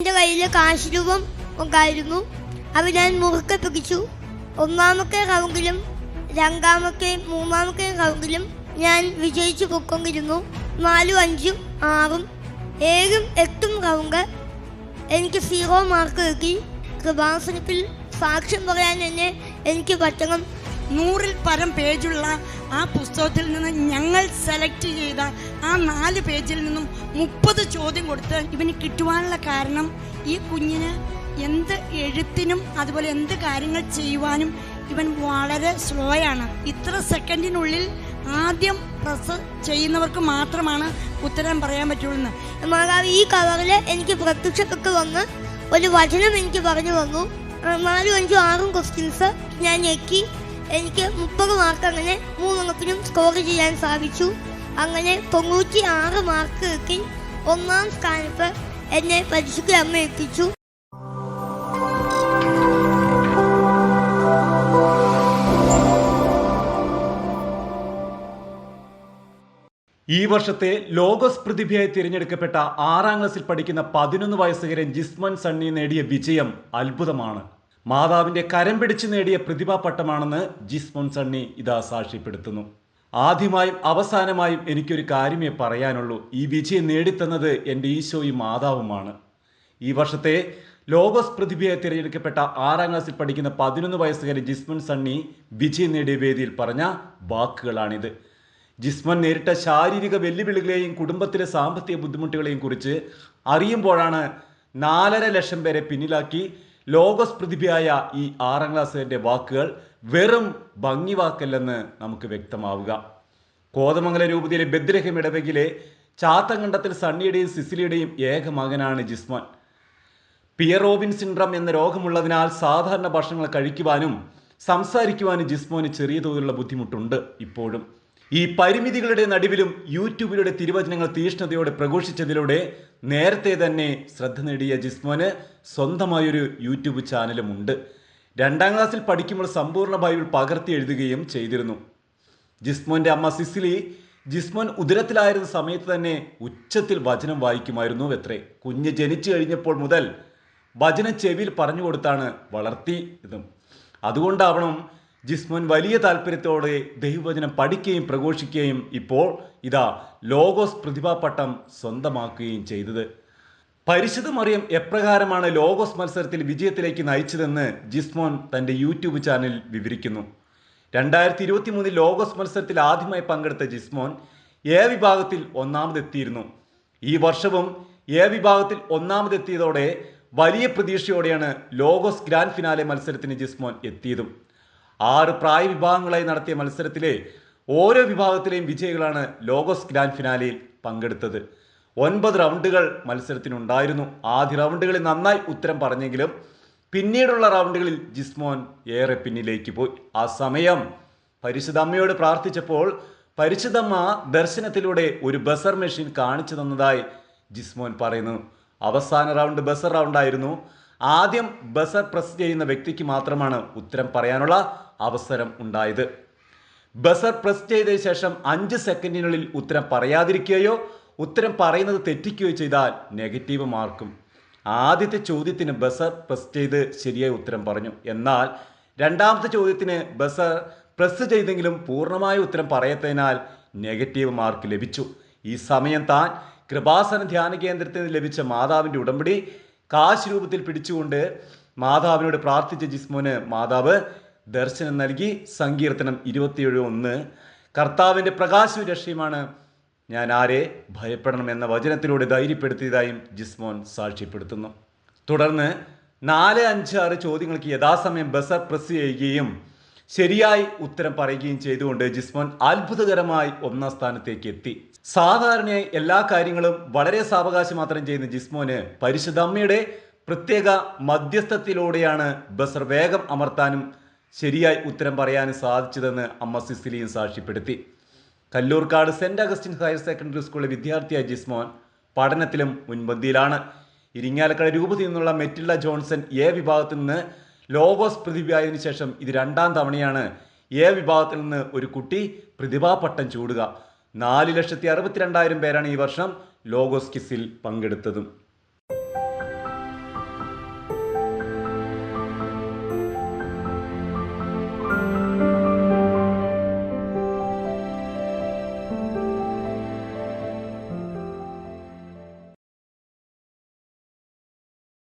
എന്റെ കയ്യിൽ കാശ് രൂപം ഉണ്ടായിരുന്നു. അത് ഞാൻ മുറുക്കെ പിടിച്ചു. ഒന്നാമത്തെ റൗണ്ടിലും രണ്ടാമത്തെ മൂന്നാമത്തെ റൗണ്ടിലും ഞാൻ വിജയിച്ചു പൊക്കൊണ്ടിരുന്നു നാലും അഞ്ചും ആറും ഏഴും എട്ടും റൗണ്ട് എനിക്ക് സീറോ മാർക്ക് കിട്ടി. കൃപാസനത്തിൽ സാക്ഷ്യം പറയാൻ തന്നെ എനിക്ക് പറ്റണം. നൂറിൽ പരം പേജുള്ള ആ പുസ്തകത്തിൽ നിന്ന് ഞങ്ങൾ സെലക്ട് ചെയ്ത ആ നാല് പേജിൽ നിന്നും മുപ്പത് ചോദ്യം കൊടുത്ത് ഇവന് കിട്ടുവാനുള്ള കാരണം ഈ കുഞ്ഞിന് എന്ത് എഴുത്തിനും അതുപോലെ എന്ത് കാര്യങ്ങൾ ചെയ്യുവാനും ഇവൻ വളരെ സ്ലോ ആണ്. ഇത്ര സെക്കൻഡിനുള്ളിൽ ആദ്യം പ്രസ് ചെയ്യുന്നവർക്ക് മാത്രമാണ് ഉത്തരം പറയാൻ പറ്റുള്ളൂ. മാതാവ് ഈ കവറിൽ എനിക്ക് പ്രത്യക്ഷപ്പെട്ട് വന്ന് ഒരു വചനം എനിക്ക് പറഞ്ഞു വന്നു നാലും അഞ്ചും ആറും ക്വസ്റ്റ്യൻസ് ഞാൻ ഞെക്കി. എനിക്ക് മുപ്പത് മാർക്ക് അങ്ങനെ മൂന്നെണ്ണത്തിനും സ്കോർ ചെയ്യാൻ സാധിച്ചു. അങ്ങനെ തൊണ്ണൂറ്റി ആറ് മാർക്ക് കിട്ടി ഒന്നാം സ്ഥാനത്ത് എന്നെ പരിശുദ്ധ അമ്മ എത്തിച്ചു. ഈ വർഷത്തെ ലോഗോസ് പ്രതിഭയായി തിരഞ്ഞെടുക്കപ്പെട്ട ആറാം ക്ലാസ്സിൽ പഠിക്കുന്ന പതിനൊന്ന് വയസ്സുകാരൻ ജിസ്മൻ സണ്ണി നേടിയ വിജയം അത്ഭുതമാണ്. മാതാവിന്റെ കരം പിടിച്ച് നേടിയ പ്രതിഭാ പട്ടമാണെന്ന് ജിസ്മോൻ സണ്ണി ഇതാ സാക്ഷ്യപ്പെടുത്തുന്നു. ആദ്യമായും അവസാനമായും എനിക്കൊരു കാര്യമേ പറയാനുള്ളൂ. ഈ വിജയം നേടിത്തന്നത് എന്റെ ഈശോയും മാതാവുമാണ്. ഈ വർഷത്തെ ലോഗോസ് പ്രതിഭയെ തിരഞ്ഞെടുക്കപ്പെട്ട ആറാം ക്ലാസ്സിൽ പഠിക്കുന്ന പതിനൊന്ന് വയസ്സുകാരി ജിസ്മൻ സണ്ണി വിജയം നേടിയ വേദിയിൽ പറഞ്ഞ വാക്കുകളാണിത്. ജിസ്മൻ നേരിട്ട ശാരീരിക വെല്ലുവിളികളെയും കുടുംബത്തിലെ സാമ്പത്തിക ബുദ്ധിമുട്ടുകളെയും കുറിച്ച് അറിയുമ്പോഴാണ് നാലര ലക്ഷം പേരെ പിന്നിലാക്കി ലോകോസ് പ്രതിഭയായ ഈ ആറാം ക്ലാസ്സുകാരന്റെ വാക്കുകൾ വെറും ഭംഗി വാക്കല്ലെന്ന് നമുക്ക് വ്യക്തമാവുക. കോതമംഗല രൂപതയിലെ ബദ്രഹം ഇടവകിലെ ചാത്തങ്കണ്ടത്തിൽ സണ്ണിയുടെയും സിസിലിയുടെയും ഏക മകനാണ് ജിസ്മാൻ. പിയറോബിൻ സിൻഡ്രം എന്ന രോഗമുള്ളതിനാൽ സാധാരണ ഭക്ഷണങ്ങൾ കഴിക്കുവാനും സംസാരിക്കുവാനും ജിസ്മോന് ചെറിയ തോതിലുള്ള ബുദ്ധിമുട്ടുണ്ട് ഇപ്പോഴും. ഈ പരിമിതികളുടെ നടുവിലും യൂട്യൂബിലൂടെ തിരുവചനങ്ങൾ തീഷ്ണതയോടെ പ്രഘോഷിച്ചതിലൂടെ നേരത്തെ തന്നെ ശ്രദ്ധ നേടിയ ജിസ്മോന് സ്വന്തമായൊരു യൂട്യൂബ് ചാനലുമുണ്ട്. രണ്ടാം ക്ലാസ്സിൽ പഠിക്കുമ്പോൾ സമ്പൂർണ ബൈബിൾ പകർത്തി എഴുതുകയും ചെയ്തിരുന്നു. ജിസ്മോന്റെ അമ്മ സിസിലി ജിസ്മോൻ ഉദരത്തിലായിരുന്ന സമയത്ത് തന്നെ ഉച്ചത്തിൽ വചനം വായിക്കുമായിരുന്നു എത്രേ. കുഞ്ഞ് ജനിച്ചു കഴിഞ്ഞപ്പോൾ മുതൽ വചനം ചെവിയിൽ പറഞ്ഞു കൊടുത്താണ് വളർത്തി ഇതും. അതുകൊണ്ടാവണം ജിസ്മോൻ വലിയ താല്പര്യത്തോടെ ദൈവവചനം പഠിക്കുകയും പ്രഘോഷിക്കുകയും ഇപ്പോൾ ഇതാ ലോഗോസ് പ്രതിഭാപട്ടം സ്വന്തമാക്കുകയും ചെയ്തത്. പരിശുദ്ധ മറിയം എപ്രകാരമാണ് ലോഗോസ് മത്സരത്തിൽ വിജയത്തിലേക്ക് നയിച്ചതെന്ന് ജിസ്മോൻ തന്റെ യൂട്യൂബ് ചാനലിൽ വിവരിക്കുന്നു. രണ്ടായിരത്തി ഇരുപത്തി മൂന്നിൽ ലോഗോസ് മത്സരത്തിൽ ആദ്യമായി പങ്കെടുത്ത ജിസ്മോൻ എ വിഭാഗത്തിൽ ഒന്നാമതെത്തിയിരുന്നു. ഈ വർഷവും എ വിഭാഗത്തിൽ ഒന്നാമതെത്തിയതോടെ വലിയ പ്രതീക്ഷയോടെയാണ് ലോഗോസ് ഗ്രാൻഡ് ഫിനാലെ മത്സരത്തിന് ജിസ്മോൻ എത്തിയതും. ആറ് പ്രായ വിഭാഗങ്ങളായി നടത്തിയ മത്സരത്തിലെ ഓരോ വിഭാഗത്തിലെയും വിജയികളാണ് ലോഗോസ് ഗ്രാൻഡ് ഫിനാലിയിൽ പങ്കെടുത്തത്. ഒൻപത് റൗണ്ടുകൾ മത്സരത്തിനുണ്ടായിരുന്നു. ആദ്യ റൗണ്ടുകളിൽ നന്നായി ഉത്തരം പറഞ്ഞെങ്കിലും പിന്നീടുള്ള റൗണ്ടുകളിൽ ജിസ്മോൻ ഏറെ പിന്നിലേക്ക് പോയി. ആ സമയം പരിശുദ്ധമ്മയോട് പ്രാർത്ഥിച്ചപ്പോൾ പരിശുദ്ധമ്മ ദർശനത്തിലൂടെ ഒരു ബസർ മെഷീൻ കാണിച്ചു തന്നതായി ജിസ്മോൻ പറയുന്നു. അവസാന റൗണ്ട് ബസർ റൗണ്ടായിരുന്നു. ആദ്യം ബസർ പ്രസ് ചെയ്യുന്ന വ്യക്തിക്ക് മാത്രമാണ് ഉത്തരം പറയാനുള്ള അവസരം ഉണ്ടായത്. ബസർ പ്രസ് ചെയ്ത ശേഷം അഞ്ച് സെക്കൻഡിനുള്ളിൽ ഉത്തരം പറയാതിരിക്കുകയോ ഉത്തരം പറയുന്നത് തെറ്റിക്കുകയോ ചെയ്താൽ നെഗറ്റീവ് മാർക്കും. ആദ്യത്തെ ചോദ്യത്തിന് ബസർ പ്രസ് ചെയ്ത് ശരിയായ ഉത്തരം പറഞ്ഞു. എന്നാൽ രണ്ടാമത്തെ ചോദ്യത്തിന് ബസർ പ്രസ് ചെയ്തെങ്കിലും പൂർണമായ ഉത്തരം പറയത്തതിനാൽ നെഗറ്റീവ് മാർക്ക് ലഭിച്ചു. ഈ സമയം താൻ കൃപാസന ധ്യാന കേന്ദ്രത്തിൽ ലഭിച്ച മാതാവിന്റെ ഉടമ്പടി കാശ് രൂപത്തിൽ പിടിച്ചുകൊണ്ട് മാതാവിനോട് പ്രാർത്ഥിച്ച ജിസ്മോന് മാതാവ് ദർശനം നൽകി സങ്കീർത്തനം ഇരുപത്തിയേഴ് ഒന്ന്. കർത്താവിന്റെ പ്രകാശവും രക്ഷയുമാണ് ഞാൻ ആരെ ഭയപ്പെടണം എന്ന വചനത്തിലൂടെ ധൈര്യപ്പെടുത്തിയതായും ജിസ്മോൻ സാക്ഷ്യപ്പെടുത്തുന്നു. തുടർന്ന് നാല് അഞ്ച് ആറ് ചോദ്യങ്ങൾക്ക് യഥാസമയം ബസർ പ്രസ് ചെയ്യുകയും ശരിയായി ഉത്തരം പറയുകയും ചെയ്തുകൊണ്ട് ജിസ്മോൻ അത്ഭുതകരമായി ഒന്നാം സ്ഥാനത്തേക്ക് എത്തി. സാധാരണയായി എല്ലാ കാര്യങ്ങളും വളരെ സാവകാശം മാത്രം ചെയ്യുന്ന ജിസ്മോന് പരിശുദ്ധ അമ്മയുടെ പ്രത്യേക മധ്യസ്ഥത്തിലൂടെയാണ് ബസർ വേഗം അമർത്താനും ശരിയായി ഉത്തരം പറയാനും സാധിച്ചതെന്ന് അമ്മ സിസിലിയും സാക്ഷ്യപ്പെടുത്തി. Kalloorkad saint Augustine higher secondary സ്കൂളിലെ വിദ്യാർത്ഥിയായ ജിസ്മോൻ പഠനത്തിലും മുൻപന്തിയിലാണ്. ഇരിങ്ങാലക്കട രൂപതയിൽ നിന്നുള്ള മെറ്റില്ല ജോൺസൺ എ വിഭാഗത്തിൽ നിന്ന് ലോഗോസ് പ്രതിഭയായതിനു ശേഷം ഇത് രണ്ടാം തവണയാണ് എ വിഭാഗത്തിൽ നിന്ന് ഒരു കുട്ടി പ്രതിഭാപട്ടം ചൂടുക. നാല് ലക്ഷത്തി അറുപത്തിരണ്ടായിരം പേരാണ് ഈ വർഷം ലോഗോസ് കിസിൽ പങ്കെടുത്തതും.